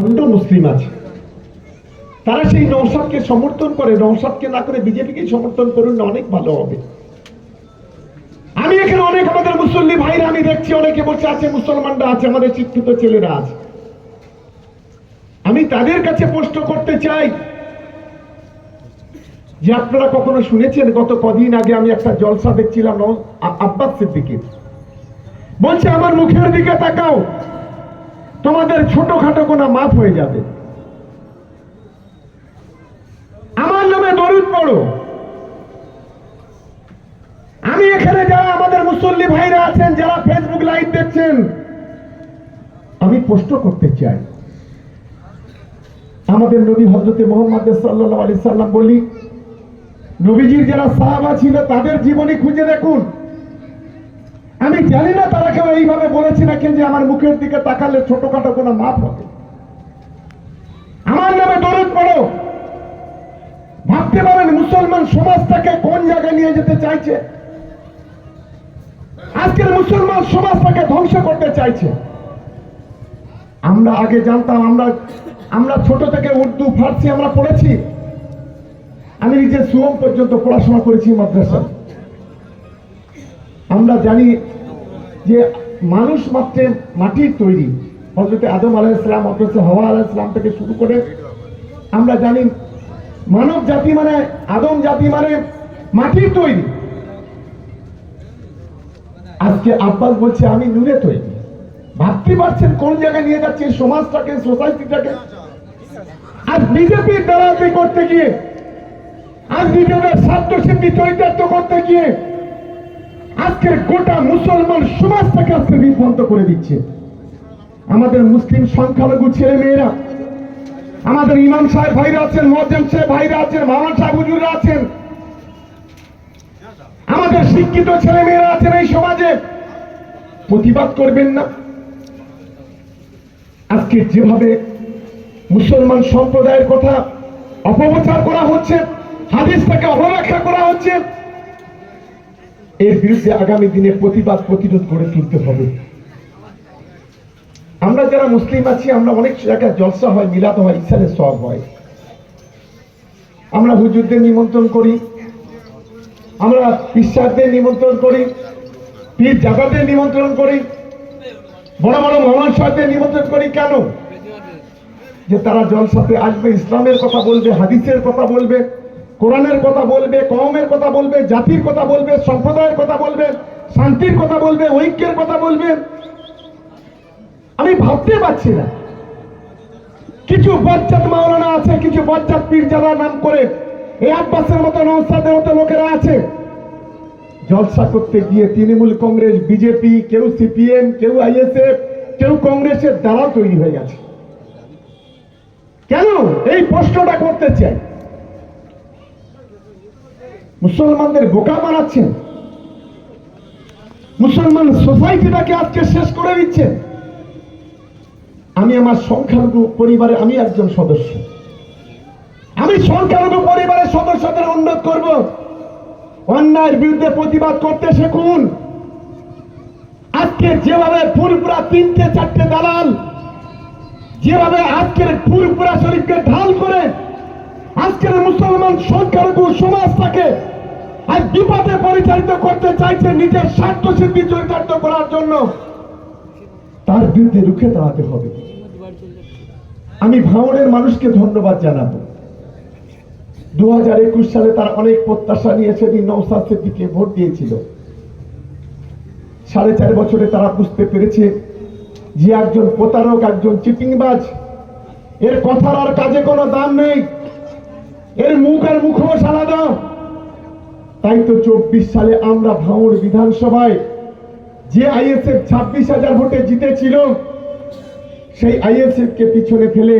ভণ্ড মুসলিম আছে। তারা সেই নৌসাদকে সমর্থন করে নৌসাদকে না করে বিজেপিকে সমর্থন করুন না, অনেক ভালো হবে। আমি এখানে অনেক আমাদের মুসল্লি ভাইরা, আমি দেখছি অনেকে বসে আছে, মুসলমানরা আছে, আমাদের শিক্ষিত ছেলেরা আছে। আমি তাদের কাছে প্রশ্ন করতে চাই যে আপনারা কখনো শুনেছেন, গত কদিন আগে আমি একটা জলসা দেখছিলাম আব্বাস সিদ্দিকির। বলছে, আমার মুখের দিকে তাকাও। তোমাদের ছোটখাটো কোনো মাফ হয়ে যাবে। আমার নামে দরুদ পড়ো। আমি এখানে যারা আমাদের মুসল্লি ভাইরা আছেন, যারা ফেসবুক লাইভ দেখছেন, আমি প্রশ্ন করতে চাই। আমাদের নবী হজরতে মোহাম্মদ সাল্লাহ আলি সাল্লাম বলি, নবীজির যারা সাহাবা ছিল তাদের জীবনী খুঁজে দেখুন। আমি জানি না তারা কেউ এইভাবে বলেছে নাকি যে আমার মুখের দিকে তাকালে ছোটখাটো কোনো মাপ হবে। আমার নামে দরদ পড়ো। ভাবতে পারেন মুসলমান সমাজটাকে কোন জায়গায় নিয়ে যেতে চাইছে? আজকের মুসলমান সমাজটাকে ধ্বংস করতে চাইছে। আমরা আগে জানতাম, আমরা আমরা ছোট থেকে উর্দু, ফার্সি আমরা পড়েছি। আমি নিজে সুয়ম পর্যন্ত পড়াশোনা করেছি মাদ্রাসা আমরা জানি যে মানুষ মাত্রে মাটির তৈরি। হজরতে আদম আলাইসালাম অথচ হওয়া আলাইসালাম থেকে শুরু করে আমরা জানি মানব জাতি মানে আদম জাতি মানে মাটির তৈরি। আজকে আব্বাস বলছে, আমি নূরে তৈরি। ভাবতে পারছেন কোন জায়গায় নিয়ে যাচ্ছে সমাজটাকে সোসাইটিটাকে আজ বিজেপির দালালি করতে গিয়ে আজ নিজেদের স্বার্থ সিদ্ধি চরিতার্থ করতে গিয়ে আজকের গোটা মুসলমান সমাজটাকে আজকে বিভ্রান্ত করে দিচ্ছে। আমাদের মুসলিম সংখ্যালঘু ছেলে মেয়েরা আমাদের ইমাম সাহেব ভাইরা আছেন মজ্জাম সাহেব ভাইরা আছেন মামা সাহেব হুজুররা আছেন, আমাদের শিক্ষিত ছেলে মেয়েরা আছেন এই সমাজে। প্রতিবাদ করবেন না। আজকে যেভাবে মুসলমান সম্প্রদায়ের কথা অপপ্রচার করা হচ্ছে, হাদিসটাকে অবব্যাখ্যা করা হচ্ছে এর বিরুদ্ধে আগামী দিনে প্রতিবাদ, প্রতিরোধ করে তুলতে হবে। আমরা যারা মুসলিম আছি, আমরা অনেক জায়গায় জলসা হয়, মিলাদ হয় ইসারের সব হয়। আমরা হুজুরদের নিমন্ত্রণ করি, আমরা পিসারদের নিমন্ত্রণ করি, পীর জাদাদের নিমন্ত্রণ করি, বড় বড় মহান সাহেবদের নিমন্ত্রণ করি। কেন? যে তারা জলসাতে আসবে, ইসলামের কথা বলবে, হাদিসের কথা বলবে। কোরআনের কথা বলবে কমের কথা বলবে, জাতির কথা বলবে, সম্প্রদায়ের কথা বলবে, শান্তির কথা বলবে, ঐক্যের কথা বলবে। আমি ভাবতে পারছি না। কিছু বজ্জাত মাওলানা আছে, কিছু বজ্জাত পীরজাদা নাম করে এই আব্বাসের মতো নৌসাদের মতো লোকেরা আছে। জলসা করতে গিয়ে তৃণমূল কংগ্রেস, বিজেপি, কেউ সিপিএম, কেউ আইএসএফ, কেউ কংগ্রেসের দ্বারা তৈরি হয়ে গেছে। কেন? এই প্রশ্নটা করতে চাই। মুসলমানদের বোকা বানাচ্ছেন। মুসলমান সোসাইটিটাকে আজকে শেষ করে দিচ্ছেন আমি আমার সংখ্যালঘু পরিবারে আমি একজন সদস্য। আমি সংখ্যালঘু পরিবারের সদস্যদের অনুরোধ করব, অন্যায়ের বিরুদ্ধে প্রতিবাদ করতে শিখুন। আজকে যেভাবে ফুলপুরা তিনটে চারটে দালাল, যেভাবে আজকের ফুলপুরা শরীফকে ঢাল করে মুসলমান সংখ্যালঘু সমাজটাকে আজ বিপদে পরিচালিত করতে চাইছে নিজের স্বার্থ সিদ্ধি চরিতার্থ করার জন্য। তার বিরুদ্ধে রুখে দাঁড়াতে হবে। আমি ভাঙড়ের মানুষকে ধন্যবাদ জানাব। দু হাজার একুশ সালে তার অনেক প্রত্যাশা নিয়ে সেদিন নৌসাদ সিদ্দিকে ভোট দিয়েছিল। সাড়ে চার বছরে তারা বুঝতে পেরেছে যে একজন প্রতারক, একজন চিটিংবাজ, এর কথার আর কাজে কোনো দাম নেই। এর মুখ আর মুখোশ আলাদা। তাই তো চব্বিশ সালে আমরা ভাঙড় বিধানসভায় যে আইএসএফ ছাব্বিশ হাজার ভোটে জিতেছিল, সেই আইএসএফ কে পিছনে ফেলে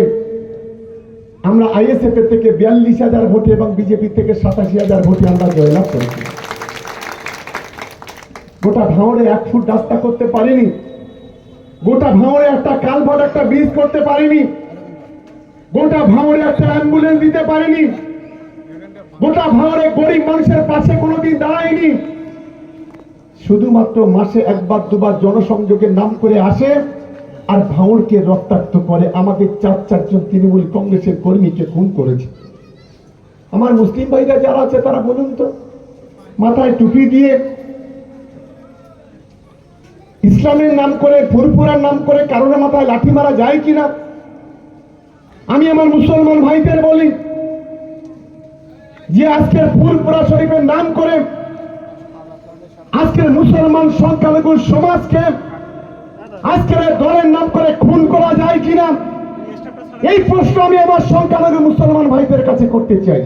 আমরা আইএসএফ এর থেকে বিয়াল্লিশ হাজার ভোটে এবং বিজেপি থেকে সাতাশি হাজার ভোটে আমরা জয়লাভ করেছি। গোটা ভাঙড়ে এক ফুট রাস্তা করতে পারিনি। গোটা ভাঙড়ে একটা কালভার্ট, একটা ব্রিজ করতে পারিনি। গোটা ভাঙড়ে একটা অ্যাম্বুলেন্স দিতে পারিনি। গোটা ভাঙড়ে গরিব মানুষের পাশে কোনোদিন দাঁড়ায়নি। শুধুমাত্র মাসে একবার, দুবার জনসংযোগের নাম করে আসে আর ভাঙড়কে রক্তাক্ত করে। আমাদের চার, চারজন তৃণমূল কংগ্রেসের কর্মীকে খুন করেছে। আমার মুসলিম ভাইরা যারা আছে, তারা বলুন তো, মাথায় টুপি দিয়ে ইসলামের নাম করে, ফুরফুরার নাম করে কারোর মাথায় লাঠি মারা যায় কিনা? আমি আমার মুসলমান ভাইদের বলি যে আজকের ফুরফুরা শরীফের নাম করে আজকের মুসলমান সংখ্যালঘু সমাজকে আজকের দলের নাম করে খুন করা যায় কিনা? এই প্রশ্ন আমি আমার সংখ্যালঘু মুসলমান ভাইদের কাছে করতে চাই।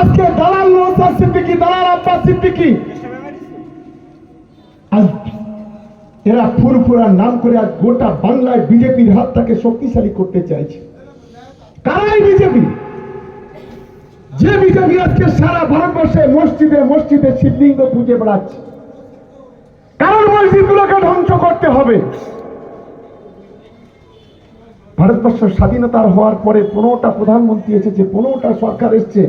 আজকে দালাল নৌসার সিদ্দিকি, দালাল আব্বাস সিদ্দিকি এরা ফুরফুরার নাম করে আজ গোটা বাংলায় বিজেপির হাতটাকে শক্তিশালী করতে চাইছে। কারাই বিজেপি? যে বিজেপি আজকে সারা ভারতবর্ষে মসজিদে মসজিদে শিবলিঙ্গ পুজো বেড়াচ্ছে। কারণ মসজিদগুলোকে ধ্বংস করতে হবে। ভারতবর্ষ স্বাধীনতার হওয়ার পরে পনেরোটা প্রধানমন্ত্রী এসেছে, পনেরোটা সরকার এসছে।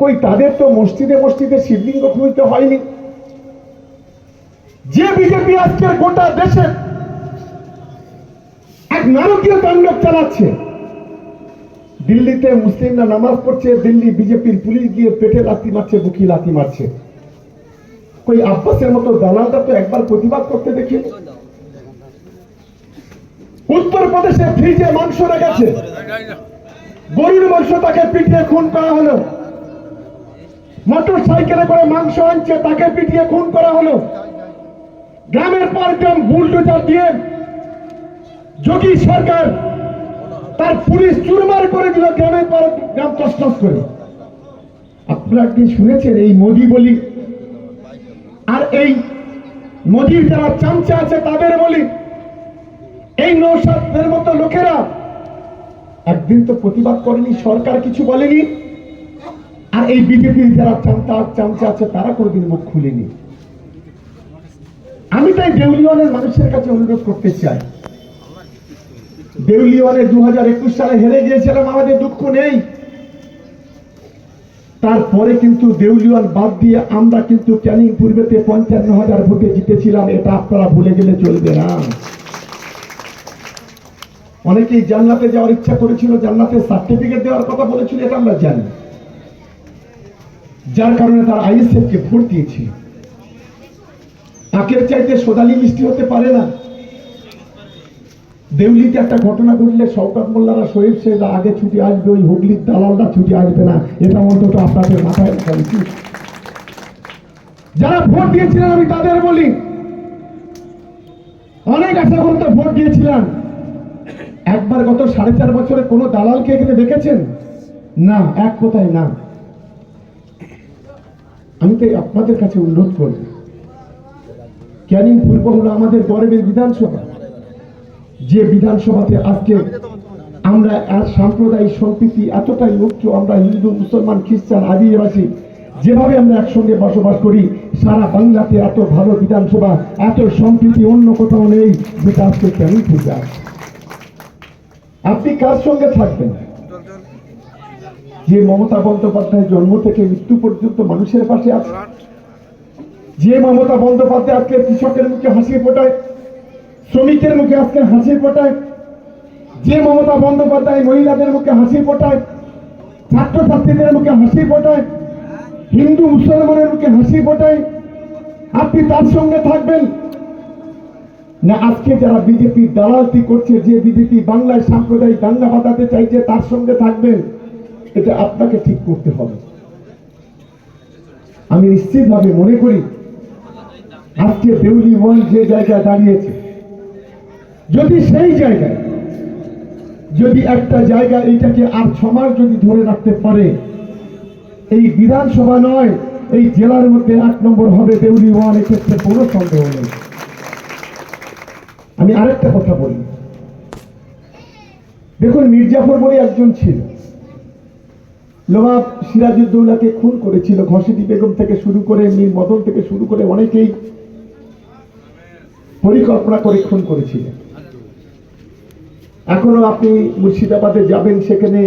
কই তাদের তো মসজিদে মসজিদে শিবলিঙ্গ খুঁজতে হয়নি। যে বিজেপি আজকে গোটা দেশে এক নারকীয় তাণ্ডব চালাচ্ছে দিল্লিতে মুসলিমরা নামাজ পড়ছে, দিল্লি বিজেপির পুলিশ গিয়ে পেটে লাথি মারছে, বুকি লাথি মারছে। কই আব্বাসের মতো দালালটা তো একবার প্রতিবাদ করতে দেখি। উত্তর প্রদেশে ফ্রিজে মাংস রেখেছে। গরুর মাংস তাকে পিটিয়ে খুন করা হলো। মোটর সাইকেলে করে মাংস আনছে, তাকে পিটিয়ে খুন করা হলো। গ্রামের পর গ্রাম বুলডোজার দিয়ে যোগী সরকার তার পুলিশ চুরমার করে দিল গ্রামের পর গ্রাম তসনস করে। আপনারা কি শুনেছেন এই মোদি বলি? আর এই মোদির যারা চামচা আছে তাদের বলি? এই নৌসাদের মতো লোকেরা। একদিন তো প্রতিবাদ করেনি, সরকার কিছু বলেনি। আর এই বিজেপির যারা চামচা চামচা আছে তারা কোনোদিন মুখ খুলেনি। আমি তাই দেউলিওয়ানের মানুষের কাছে অনুরোধ করতে চাই। দেউলিওয়ানে দু হাজার একুশ সালে হেরে গিয়েছিলাম, আমাদের দুঃখ নেই। তারপরে কিন্তু দেউলিওয়ান বাদ দিয়ে আমরা কিন্তু ক্যানিং পূর্বেতে পঞ্চান্ন হাজার ভোটে জিতেছিলাম, এটা আপনারা ভুলে গেলে চলবে না। অনেকেই জান্নাতে যাওয়ার ইচ্ছা করেছিল, জান্নাতে সার্টিফিকেট দেওয়ার কথা বলেছিল, এটা আমরা জানি। যার কারণে তার আইএসএফ কে ভোট দিয়েছিল আখের চাইতে সোদালি মিষ্টি হতে পারে না। দেউলিতে একটা ঘটনা ঘটলে শওকত মোল্লারা শহীদ সেরা আগে ছুটি আসবে, ওই হুগলির দালালরা ছুটি আসবে না। এটা অন্তত আপনাদের মাথায় রাখা যারা ভোট দিয়েছিলেন, আমি তাদের বলি, অনেক আশা করতে ভোট দিয়েছিলেন একবার গত সাড়ে চার বছরে কোনো দালালকে এখানে দেখেছেন? না, এক কথায় না। আমি তো আপনাদের কাছে অনুরোধ করব। ক্যানিং পূর্ব হলো আমাদের গর্বের বিধানসভা। যে বিধানসভাতে আজকে আমরা আর সাম্প্রদায়িক সম্প্রীতি এতটাই মুখ্য আমরা হিন্দু, মুসলমান, খ্রিস্টান, আদিবাসী, যেভাবে আমরা একসঙ্গে বসবাস করি, সারা বাংলাতে এত ভালো বিধানসভা, এত সম্প্রীতি অন্য কোথাও নেই, যেটা আজকে ক্যানিং পূজা। আপনি কার সঙ্গে থাকবেন? যে মমতা বন্দ্যোপাধ্যায় জন্ম থেকে মৃত্যু পর্যন্ত মানুষের পাশে আছে। যে মমতা বন্দ্যোপাধ্যায় আজকে কৃষকের মুখে হাসি ফোটায় শ্রমিকের মুখে আজকে হাসি ফোটায়, যে মমতা বন্দ্যোপাধ্যায় মহিলাদের মুখে হাসি ফোটায়, ছাত্রছাত্রীদের মুখে হাসি ফোটায়, হিন্দু মুসলমানের মুখে হাসি ফোটায়, আপনি তার সঙ্গে থাকবেন? না, আজকে যারা বিজেপি দালালতি করছে, যে বিজেপি বাংলায় সাম্প্রদায়িক দাঙ্গা বাঁধাতে চাইছে, তার সঙ্গে থাকবেন, এটা আপনাকে ঠিক করতে হবে। আমি নিশ্চিতভাবে মনে করি, আজকে দেউলি ওয়ান যে জায়গায় দাঁড়িয়েছে যদি সেই জায়গায়, যদি একটা জায়গা এইটাকে আর ছমাস যদি ধরে রাখতে পারে, এই বিধানসভা নয়, এই জেলার মধ্যে এক নম্বর হবে দেউলি ওয়ান এক্ষেত্রে কোনো সন্দেহ নেই। আমি আরেকটা কথা বলি। দেখুন, মির্জাফর বলে একজন ছিল। নবাব সিরাজউদ্দৌলাকে খুন করেছিল ঘসিদি বেগম থেকে শুরু করে মীর মদন থেকে শুরু করে অনেকেই পরিকল্পনা করে খুন করেছিলেন। এখনও আপনি মুর্শিদাবাদে যাবেন, সেখানে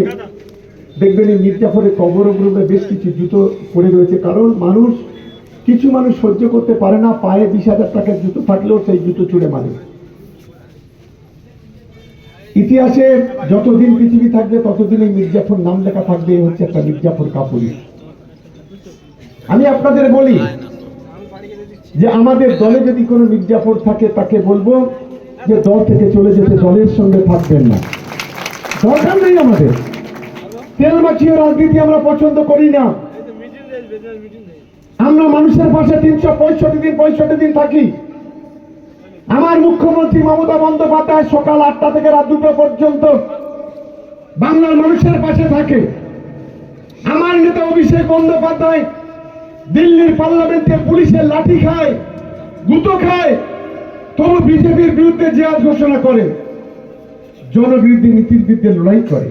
দেখবেন এই মির্জাফরের কবর গ্রুপে বেশ কিছু জুতো পড়ে রয়েছে। কারণ মানুষ, কিছু মানুষ সহ্য করতে পারে না, পায়ে বিশ হাজার টাকার জুতো থাকলেও সেই জুতো চুড়ে মারে। ইতিহাসে যতদিন পৃথিবী থাকবে, ততদিন এই মির্জাফর নাম লেখা থাকবে হচ্ছে একটা মির্জাফর কাপুরি আমি আপনাদের বলি যে আমাদের দলে যদি কোনো মির্জাফর থাকে, তাকে বলব যে দল থেকে চলে যেতে দলের সঙ্গে থাকবেন না। দরকার নেই আমাদের। তেল মাখিয়ে রাজনীতি আমরা পছন্দ করি না। আমরা মানুষের পাশে তিনশো পঁয়ষট্টি দিন পঁয়ষট্টি দিন থাকি। আমার মুখ্যমন্ত্রী মমতা বন্দ্যোপাধ্যায় সকাল আটটা থেকে রাত দুটো পর্যন্ত বাংলার মানুষের পাশে থাকে। আমার নেতা অভিষেক বন্দ্যোপাধ্যায় দিল্লির পার্লামেন্টে পুলিশের লাঠি খায়, গুতো খায়। তবু বিজেপির বিরুদ্ধে জেহাদ ঘোষণা করে, জনবিরোধী নীতির বিরুদ্ধে লড়াই করে,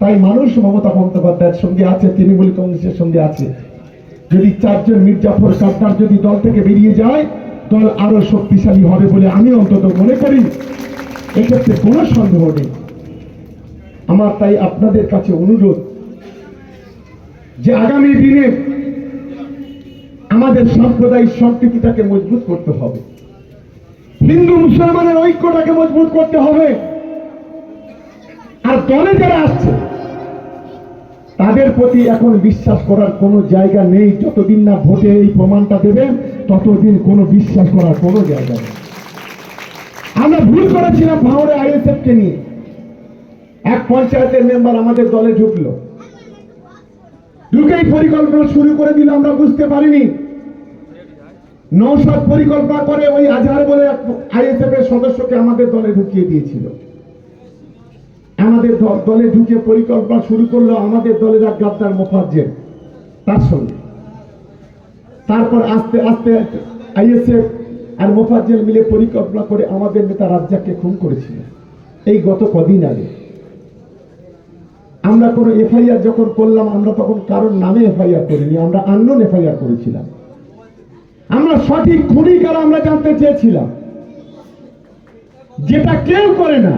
তাই মানুষ মমতা বন্দ্যোপাধ্যায়ের সঙ্গে আছে, তৃণমূল কংগ্রেসের সঙ্গে আছে। যদি চারজন মির্জাফর সরকার যদি দল থেকে বেরিয়ে যায়, দল আরও শক্তিশালী হবে বলে আমি অন্তত মনে করি। এক্ষেত্রে কোনো সন্দেহ নেই। আমার তাই আপনাদের কাছে অনুরোধ যে আগামী দিনে আমাদের সাম্প্রদায়িক সম্প্রীতিটাকে মজবুত করতে হবে। হিন্দু মুসলমানের ঐক্যটাকে মজবুত করতে হবে। আর দলে যারা আসছে, তাদের প্রতি এখন বিশ্বাস করার কোনো জায়গা নেই। যতদিন না ভোটে এই প্রমাণটা দেবেন ততদিন কোনো বিশ্বাস করার কোনো জায়গা নেই। আমরা ভুল করেছিলাম ভাঙড়ে আইএসএফ কে নিয়ে। এক পঞ্চায়েতের মেম্বার আমাদের দলে ঢুকলো। ঢুকেই পরিকল্পনা শুরু করে দিল, আমরা বুঝতে পারিনি। নৌসাদ পরিকল্পনা করে ওই আজহার বলে আইএসএফ এর সদস্যকে আমাদের দলে ঢুকিয়ে দিয়েছিল। আমাদের দলে ঢুকে পরিকল্পনা শুরু করল আমাদের দলের এক গাদ্দার মোফাজ্জের তার সঙ্গে। তারপর আস্তে আস্তে আইএসএফ আর মোফাজ্জেল মিলে পরিকল্পনা করে আমাদের নেতা রাজ্জাককে খুন করেছিল, এই গত কদিন আগে। আমরা কোনো এফআইআর যখন করলাম, আমরা তখন কারোর নামে এফআইআর করিনি, আমরা আননোন এফআইআর করেছিলাম। আমরা সঠিক খুনি কারা আমরা জানতে চেয়েছিলাম। যেটা কেউ করে না,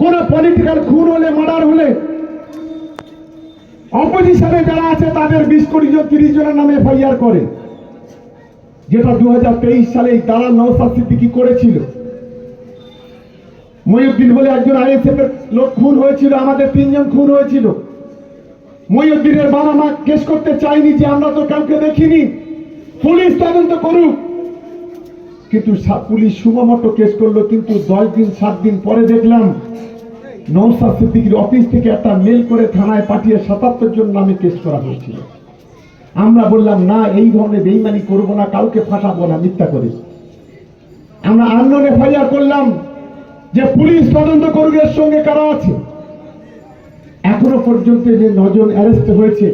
কোন পলিটিক্যাল খুন হলে মার্ডার হলে অপোজিশনে যারা আছে, তাদের বিশ কোটি জন, তিরিশ জনের নামে এফআইআর করে। যেটা দুই হাজার তেইশ সালে দালাল নৌসাদ সিদ্দিকি করেছিল। মহিউদ্দিন বলে একজন আইএসএফ এর লোক খুন হয়েছিল, আমাদের তিনজন খুন হয়েছিল। মহিউদ্দিনের বাবা মা কেস করতে চাইনি যে আমরা তো কাউকে দেখিনি। পুলিশ তদন্ত করুক। কিন্তু পুলিশ সুমমতো কেস করল, কিন্তু দশ দিন, সাত দিন পরে দেখলাম নৌসাদ সিদ্দিকির অফিস থেকে একটা মেল করে থানায় পাঠিয়ে সাতাত্তর জন নামে কেস করা হয়েছিল। আমরা বললাম, না, এই ধরনের বেইমানি করব না, কাউকে ফাঁসাবো না, মিথ্যা করে। আমরা আন্দোলন এফআইআর করলাম যে পুলিশ তদন্ত করুক, এর সঙ্গে কারা আছে? এখনও পর্যন্ত যে নজন অ্যারেস্ট হয়েছে,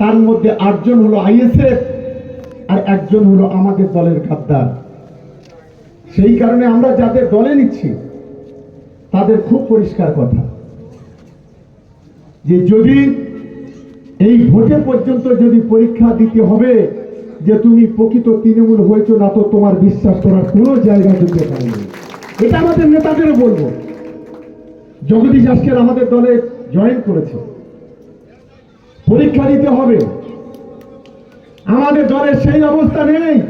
তার মধ্যে আটজন হলো আইএসএফ আর একজন হলো আমাদের দলের গাদ্দার সেই কারণে আমরা যাদের দলে নিচ্ছি, তাদের খুব পরিষ্কার কথা। যে যদি এই ভোটে পর্যন্ত যদি পরীক্ষা দিতে হবে যে তুমি প্রকৃত তৃণমূল হয়েছো না, তো তোমার বিশ্বাস করার কোনো জায়গা দিতে পারেনি এটা আমাদের নেতাদেরও বলব। জগদীশ আজকের আমাদের দলে জয়েন করেছে। পরীক্ষা দিতে হবে। আমাদের দলের সেই অবস্থা নেই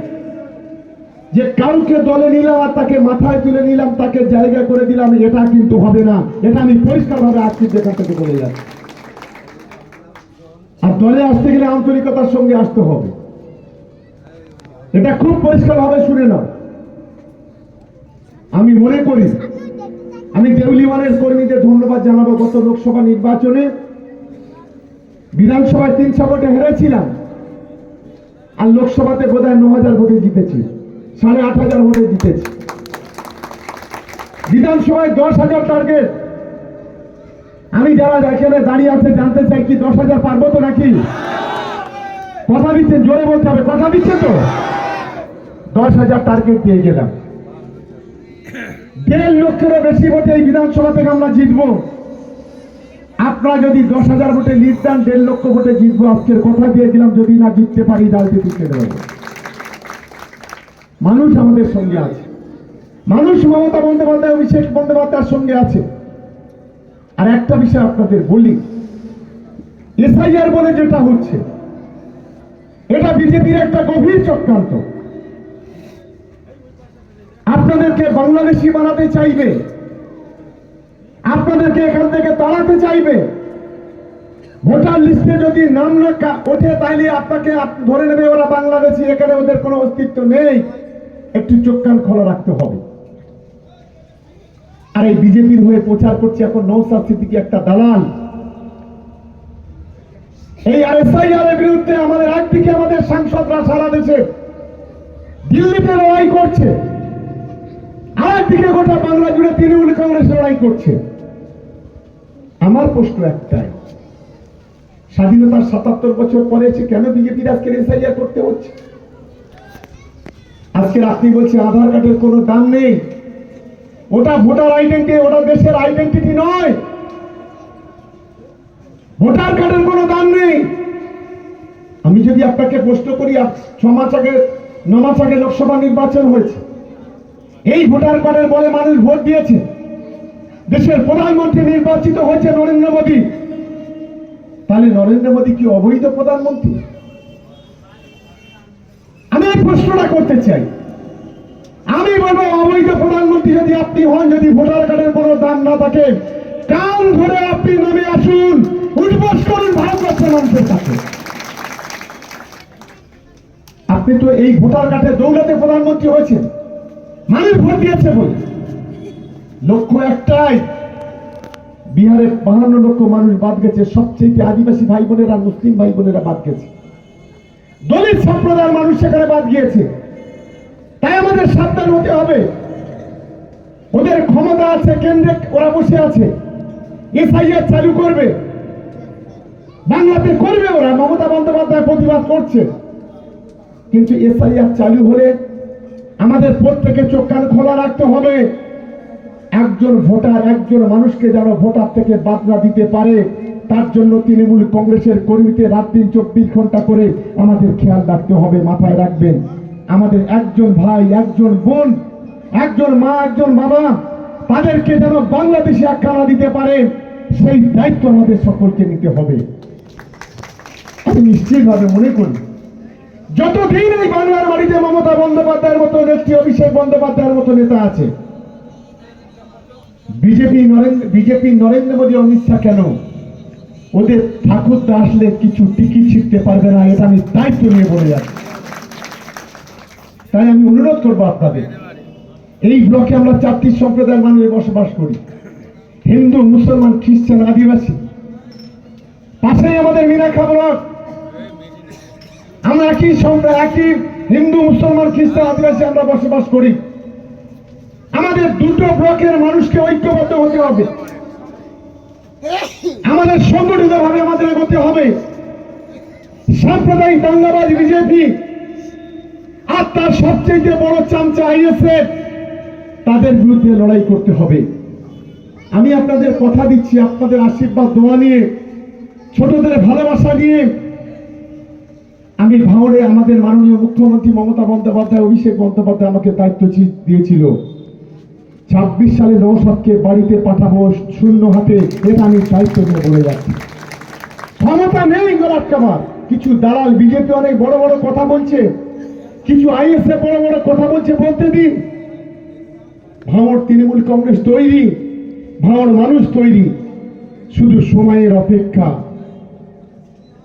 যে কাউকে দলে নিলাম আর তাকে মাথায় তুলে নিলাম, তাকে জায়গা করে দিলাম, এটা কিন্তু হবে না। এটা আমি পরিষ্কারভাবে আজকে যেখান থেকে বলে যাচ্ছি। আর দলে আসতে গেলে আন্তরিকতার সঙ্গে আসতে হবে। এটা খুব পরিষ্কারভাবে শুনে নাও। আমি মনে করি, আমি দেউলিওয়ানের কর্মীদের ধন্যবাদ জানাব গত লোকসভা নির্বাচনে। বিধানসভায় তিনশো ভোটে হেরেছিলাম। আর লোকসভাতে বোধ হয় ন হাজার ভোটে জিতেছি, সাড়ে আট হাজার ভোটে জিতেছি। বিধানসভায় দশ হাজার টার্গেট আমি যারা এখানে দাঁড়িয়ে আছে, জানতে চাই কি দশ হাজার পারব তো নাকি? কথা দিচ্ছেন, জোরে বলতে হবে, কথা দিচ্ছেন তো। দশ হাজার টার্গেট দিয়ে গেলাম। দেড় লক্ষেরও বেশি ভোটে এই বিধানসভা থেকে আমরা জিতবো। আপনারা যদি দশ হাজার ভোটে লিড দেন, দেড় লক্ষ ভোটে জিতবো। আজকের কথা দিয়ে দিলাম, যদি না জিততে পারি রাজনীতি ছেড়ে মানুষ আমাদের সঙ্গে আছে। মানুষ মমতা বন্দ্যোপাধ্যায়, অভিষেক বন্দ্যোপাধ্যায়ের সঙ্গে আছে। আর একটা বিষয় আপনাদের বলি, এসআইআর বলে যেটা হচ্ছে, এটা বিজেপির একটা গভীর চক্রান্ত। আপনাদেরকে বাংলাদেশি বানাতে চাইবে আপনাদেরকে এখান থেকে তাড়াতে চাইবে। ভোটার লিস্টে যদি নাম না ওঠে, তাইলে আপনাকে ধরে নেবে ওরা বাংলাদেশি, এখানে ওদের কোনো অস্তিত্ব নেই। একটু চোখ কান খোলা রাখতে হবে। আর এই বিজেপির হয়ে প্রচার করছে এখন নৌসাদ সিদ্দিকি একটা দালাল। এই এসআইআর এর বিরুদ্ধে আমাদের একদিকে আমাদের সাংসদরা সারা দেশে দিল্লিতে লড়াই করছে। আর একদিকে গোটা বাংলা জুড়ে তৃণমূল কংগ্রেস লড়াই করছে। আমার প্রশ্ন একটাই। স্বাধীনতার সাতাত্তর বছর পরে এসে কেন বিজেপির আজকে এসআইআর করতে হচ্ছে? আজকে আপনি বলছেন আধার কার্ডের কোনো দাম নেই। ওটা ভোটার আইডেন্টি, ওটা দেশের আইডেন্টিটি নয়। ভোটার কার্ডের কোনো দাম নেই। আমি যদি আপনাকে প্রশ্ন করি আপ- ছ মাস আগে, ন মাস আগে লোকসভা নির্বাচন হয়েছে। এই ভোটার কার্ডের বলে মানুষ ভোট দিয়েছে। দেশের প্রধানমন্ত্রী নির্বাচিত হয়েছে নরেন্দ্র মোদী। তাহলে নরেন্দ্র মোদী কি অবৈধ প্রধানমন্ত্রী? আমি এই প্রশ্নটা করতে চাই। আমি বলব অবৈধ প্রধানমন্ত্রী যদি আপনি হন, যদি ভোটার কার্ডের কোনো দাম না থাকে কান ধরে আপনি নামে আসুন, উঠবস করুন ভারতবর্ষের মানুষের কাছে। আপনি তো এই ভোটার কার্ডের দৌলতে প্রধানমন্ত্রী হয়েছেন। মানুষ ভোট দিয়েছে বলে। লক্ষ্য একটাই বিহারে বাহান্ন লক্ষ মানুষ বাদ গেছে, সবচেয়ে আদিবাসী ভাই বোনেরা মুসলিম ভাই বোনেরা বাদ গেছে। দলিত সম্প্রদায়ের মানুষ সেখানে বাদ গিয়েছে। তাই আমাদের সাবধান হতে হবে। ওদের ক্ষমতা আছে, কেন্দ্রে ওরা বসে আছে। এসআইআর চালু করবে। বাংলাতে করবে ওরা, মমতা বন্দ্যোপাধ্যায় প্রতিবাদ করছে। কিন্তু এসআইআর চালু হলে আমাদের প্রত্যেকে চোখ কান খোলা রাখতে হবে। একজন ভোটার একজন মানুষকে যেন ভোটার থেকে বাদ না দিতে পারে, তার জন্য তৃণমূল কংগ্রেসের কর্মীতে রাত দিন চব্বিশ ঘণ্টা করে আমাদের খেয়াল রাখতে হবে, মাথায় রাখবেন। আমাদের একজন ভাই, একজন বোন, একজন মা, একজন বাবা, তাদেরকে যেন বাংলাদেশে আখ্যানা দিতে পারে, সেই দায়িত্ব আমাদের সকলকে নিতে হবে। আমি নিশ্চিতভাবে মনে করি যতদিন এই বাংলার বাড়িতে মমতা বন্দ্যোপাধ্যায়ের মতো নেত্রী অভিষেক বন্দ্যোপাধ্যায়ের মতো নেতা আছে বিজেপি নরেন্দ্র বিজেপি নরেন্দ্র মোদী অমিত শাহ কেন? ওদের ঠাকুরদা আসলে কিছু টিকি ছিটতে পারবে না, এটা আমি দায়িত্ব নিয়ে বলে যাচ্ছি। তাই আমি অনুরোধ করব আপনাদের, এই ব্লকে আমরা চারটি সম্প্রদায়ের মানুষ বসবাস করি। হিন্দু, মুসলমান, খ্রিস্টান, আদিবাসী। পাশেই আমাদের মিনাখা ব্লক আমরা একই সম্প্রদায় একই হিন্দু, মুসলমান, খ্রিস্টান, আদিবাসী আমরা বসবাস করি। আমাদের দুটো ব্লকের মানুষকে ঐক্যবদ্ধ হতে হবে। আমাদের সংগঠিত ভাবে আমাদের এগোতে হবে। সাম্প্রদায়িক দাঙ্গাবাজ বিজেপি আর তার সবচেয়ে বড় চামচা আইএসএফ, তাদের বিরুদ্ধে লড়াই করতে হবে। আমি আপনাদের কথা দিচ্ছি, আপনাদের আশীর্বাদ, দোয়া নিয়ে, ছোটদের ভালোবাসা নিয়ে। আমি ভাঙড়ে আমাদের মাননীয় মুখ্যমন্ত্রী মমতা বন্দ্যোপাধ্যায়, অভিষেক বন্দ্যোপাধ্যায় আমাকে দায়িত্ব দিয়েছিল। ছাব্বিশ সালে নৌসাদকে বাড়িতে পাঠাবো শূন্য হাতে, এটা আমি দায়িত্ব নিয়ে বলে যাচ্ছি। ক্ষমতা নেই গোলাপ কিছু দালাল বিজেপি অনেক বড় বড় কথা বলছে। কিছু আইএসএ বড় বড় কথা বলছে বলতে দিন। ভাঙড় তৃণমূল কংগ্রেস তৈরি, ভাঙড় মানুষ তৈরি। শুধু সময়ের অপেক্ষা।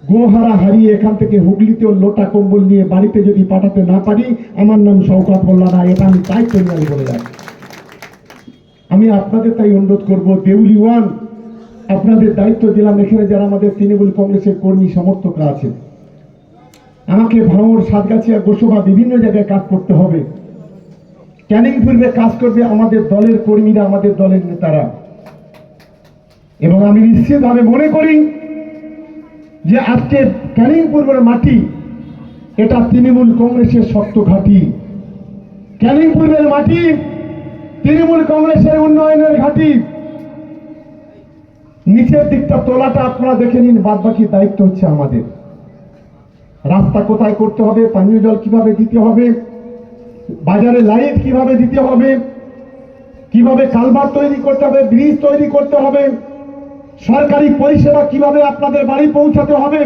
গোহারা হারিয়ে এখান থেকে হুগলিতেও লোটা কম্বল নিয়ে বাড়িতে যদি পাঠাতে না পারি, আমার নাম শওকাত মোল্লা না, এটা আমি নিয়ে আমি বলে যাচ্ছি। আমি আপনাদের তাই অনুরোধ করব, দেউলি ওয়ান, আপনাদের দায়িত্ব দিলাম এখানে যারা আমাদের তৃণমূল কংগ্রেসের কর্মী সমর্থকরা আছেন। আমাকে ভাঙড় সাতগাছিয়া, গোসবা বিভিন্ন জায়গায় কাজ করতে হবে। ক্যানিং পূর্বে কাজ করবে আমাদের দলের কর্মীরা, আমাদের দলের নেতারা। এবং আমি নিশ্চিতভাবে মনে করি যে আজকে ক্যানিং পূর্বের মাটি, এটা তৃণমূল কংগ্রেসের শক্ত ঘাঁটি। ক্যানিং পূর্বের মাটি তৃণমূল কংগ্রেসের উন্নয়নের ঘাঁটি। নিচের দিকটা তোলাটা আপনারা দেখে নিন বাদ বাকি দায়িত্ব হচ্ছে আমাদের। রাস্তা কোথায় করতে হবে, পানীয় জল কীভাবে দিতে হবে, বাজারে লাইট কীভাবে দিতে হবে, কীভাবে কালভার তৈরি করতে হবে, ব্রিজ তৈরি করতে হবে, সরকারি পরিষেবা কীভাবে আপনাদের বাড়ি পৌঁছাতে হবে,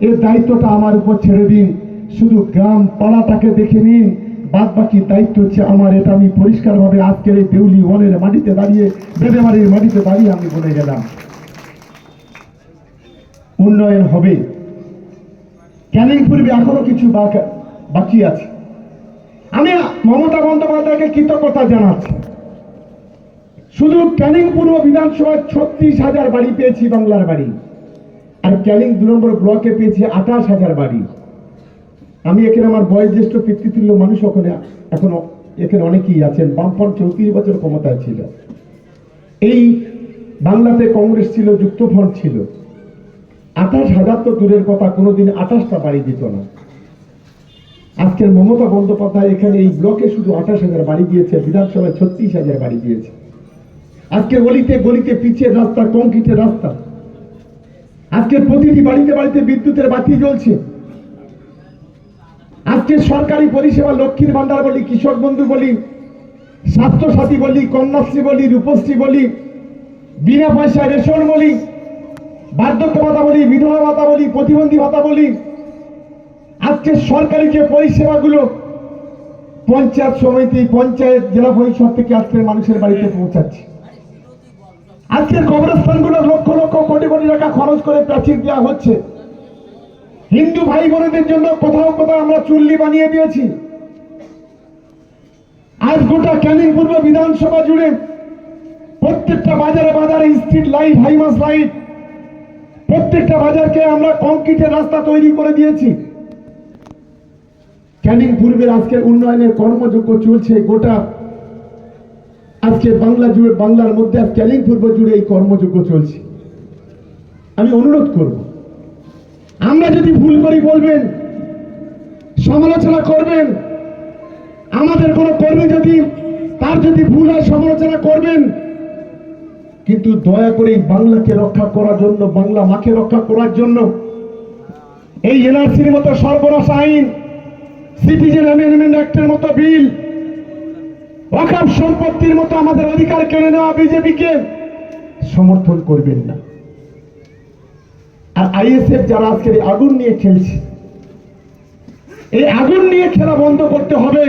এর দায়িত্বটা আমার উপর ছেড়ে দিন। শুধু গ্রাম পাড়াটাকে দেখে নিন বাদ বাকি দায়িত্ব হচ্ছে আমার, এটা আমি পরিষ্কারভাবে আজকের এই দেউলি ওয়ানের মাটিতে দাঁড়িয়ে বেদেমারির মাটিতে দাঁড়িয়ে আমি বলে গেলাম। উন্নয়ন হবে। ক্যানিং পূর্বে এখনও কিছু বাকি আছে? আমি মমতা বন্দ্যোপাধ্যায়কে কৃতজ্ঞতা জানাচ্ছি। শুধু ক্যানিং পূর্ব বিধানসভায় ছত্রিশ হাজার বাড়ি পেয়েছি বাংলার বাড়ি। আর ক্যানিং দু নম্বর ব্লকে পেয়েছি আঠাশ হাজার বাড়ি। আমি এখানে আমার বয়োজ্যেষ্ঠ পিতৃতুল্য মানুষ ওখানে এখনও এখানে অনেকেই আছেন। বামফ্রন্ট চৌত্রিশ বছর ক্ষমতায় ছিল। এই বাংলাতে কংগ্রেস ছিল, যুক্তফ্রন্ট ছিল। আঠাশ হাজার তো দূরের কথা, কোনোদিন আঠাশটা বাড়ি দিত না। আজকের মমতা বন্দ্যোপাধ্যায় এখানে এই ব্লকে শুধু আঠাশ হাজার বাড়ি দিয়েছে, বিধানসভায় ছত্রিশ হাজার বাড়ি দিয়েছে। আজকে গলিতে গলিতে পিচের রাস্তা, কংক্রিটের রাস্তা। আজকে প্রতিটি বাড়িতে বাড়িতে বিদ্যুতের বাতি জ্বলছে। আজকে সরকারি পরিষেবা লক্ষ্মীর ভান্ডার বলি, কৃষক বন্ধু বলি স্বাস্থ্য সাথী বলি, কন্যাশ্রী বলি, রূপশ্রী বলি, বিনা পয়সায় রেশন বলি, বার্ধক্য ভাতা বলি, বিধবা ভাতা বলি, প্রতিবন্ধী ভাতা বলি, আজকে সরকারি যে পরিষেবাগুলো, পঞ্চায়েত সমিতি, পঞ্চায়েত, জেলা পরিষদ থেকে আজকের মানুষের বাড়িতে পৌঁছাচ্ছে। আজকের কবরস্থানগুলো লক্ষ লক্ষ কোটি কোটি টাকা খরচ করে প্রাচীর দেওয়া হচ্ছে। হিন্দু ভাই বোনেদের জন্য কোথাও কোথাও আমরা চুল্লি বানিয়ে দিয়েছি। আজ গোটা ক্যানিং পূর্ব বিধানসভা জুড়ে প্রত্যেকটা বাজারে বাজারে স্ট্রিট লাইট হাইমাস লাইট, প্রত্যেকটা বাজারকে আমরা কংক্রিটের রাস্তা তৈরি করে দিয়েছি। ক্যানিং পূর্বের আজকের উন্নয়নের কর্মযোগ্য চলছে গোটা। আজকে বাংলা জুড়ে, বাংলার মধ্যে ক্যানিং পূর্ব জুড়ে এই কর্মযোগ্য চলছে। আমি অনুরোধ করব আমরা যদি ভুল করি বলবেন, সমালোচনা করবেন, আমাদের কোনো কর্মী যদি, তার যদি ভুল হয় সমালোচনা করবেন, কিন্তু দয়া করে বাংলাকে রক্ষা করার জন্য, বাংলা মাকে রক্ষা করার জন্য, এই এনআরসির মতো সর্বনাশ আইন, সিটিজেন অ্যামেন্ডমেন্ট অ্যাক্টের মতো বিল ওয়াকাফ সম্পত্তির মতো আমাদের অধিকার কেড়ে নেওয়া বিজেপিকে সমর্থন করবেন না। আর আইএসএফ যারা আজকের এই আগুন নিয়ে খেলছে, এই আগুন নিয়ে খেলা বন্ধ করতে হবে।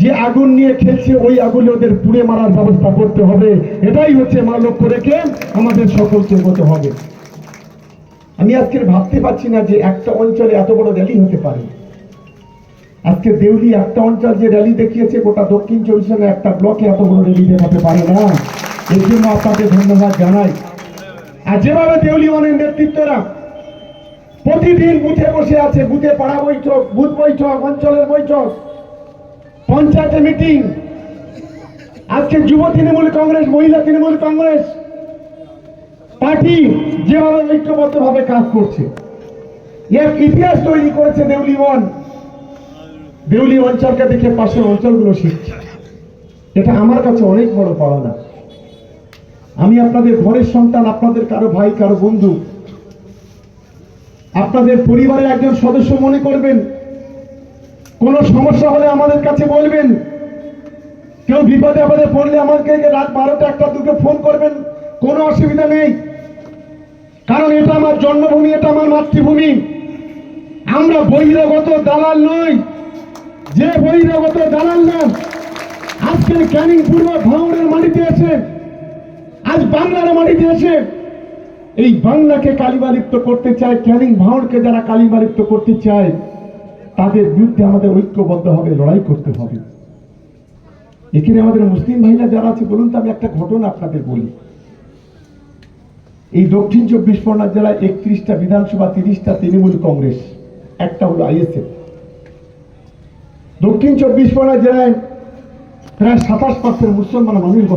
যে আগুন নিয়ে খেলছে, ওই আগুনে ওদের পুড়ে মারার ব্যবস্থা করতে হবে। এটাই হচ্ছে মা লক্ষ্য রেখে আমাদের সকলকে এগোতে হবে। আমি আজকে ভাবতে পারছি না যে একটা অঞ্চলে এত বড় র্যালি হতে পারে। আজকে দেউলি একটা অঞ্চল যে র্যালি দেখিয়েছে, গোটা দক্ষিণ চব্বিশ একটা ব্লকে এত বড় র্যালি দেখাতে পারে না। এর জন্য আপনাকে ধন্যবাদ জানাই। আর যেভাবে দেউলি অনেক নেতৃত্বরা, প্রতিদিন বুথে বসে আছে, বুথে পাড়া বৈঠক, বুথ বৈঠক, অঞ্চলের বৈঠক, পঞ্চায়েতে মিটিং। আজকে যুব তৃণমূল কংগ্রেস, মহিলা তৃণমূল কংগ্রেস, পার্টি যেভাবে ঐক্যবদ্ধভাবে কাজ করছে। এক ইতিহাস তৈরি করেছে দেউলি ওয়ান। দেউলি অঞ্চলকে দেখে পাশের অঞ্চলগুলো শিখছে। এটা আমার কাছে অনেক বড় পাওনা। আমি আপনাদের ঘরের সন্তান, আপনাদের কারও ভাই, কারও বন্ধু। আপনাদের পরিবারের একজন সদস্য মনে করবেন, কোনো সমস্যা হলে আমাদের কাছে বলবেন। কেউ বিপদে আপদে পড়লে আমাকে রাত বারোটা একটা দুটো ফোন করবেন, কোনো অসুবিধা নেই। কারণ এটা আমার জন্মভূমি, এটা আমার মাতৃভূমি। আমরা বহিরাগত দালাল নই। যে বহিরাগত দালাল না, আজকে ক্যানিং পূর্ব ভাঙড়ের মাটিতে এসে আজ বাংলার মাটিতে এসে এই বাংলাকে কালিমালিপ্ত করতে চায়, ক্যানিং ভাঙড়কে যারা কালিমালিপ্ত করতে চায়, তাদের বিরুদ্ধে আমাদের ঐক্যবদ্ধ হবে, লড়াই করতে হবে। এখানে আমাদের মুসলিম ভাইরা যারা আছে, বলুন তো আমি একটা ঘটনা আপনাদের বলি। এই দক্ষিণ চব্বিশ পরগনা জেলায় একত্রিশটা বিধানসভা, তিরিশটা তৃণমূল কংগ্রেস, একটা হলো আইএসএফ। দক্ষিণ চব্বিশ পরগনা জেলায় প্রায় সাতাশ পার্সেন্ট মুসলমান মানুষ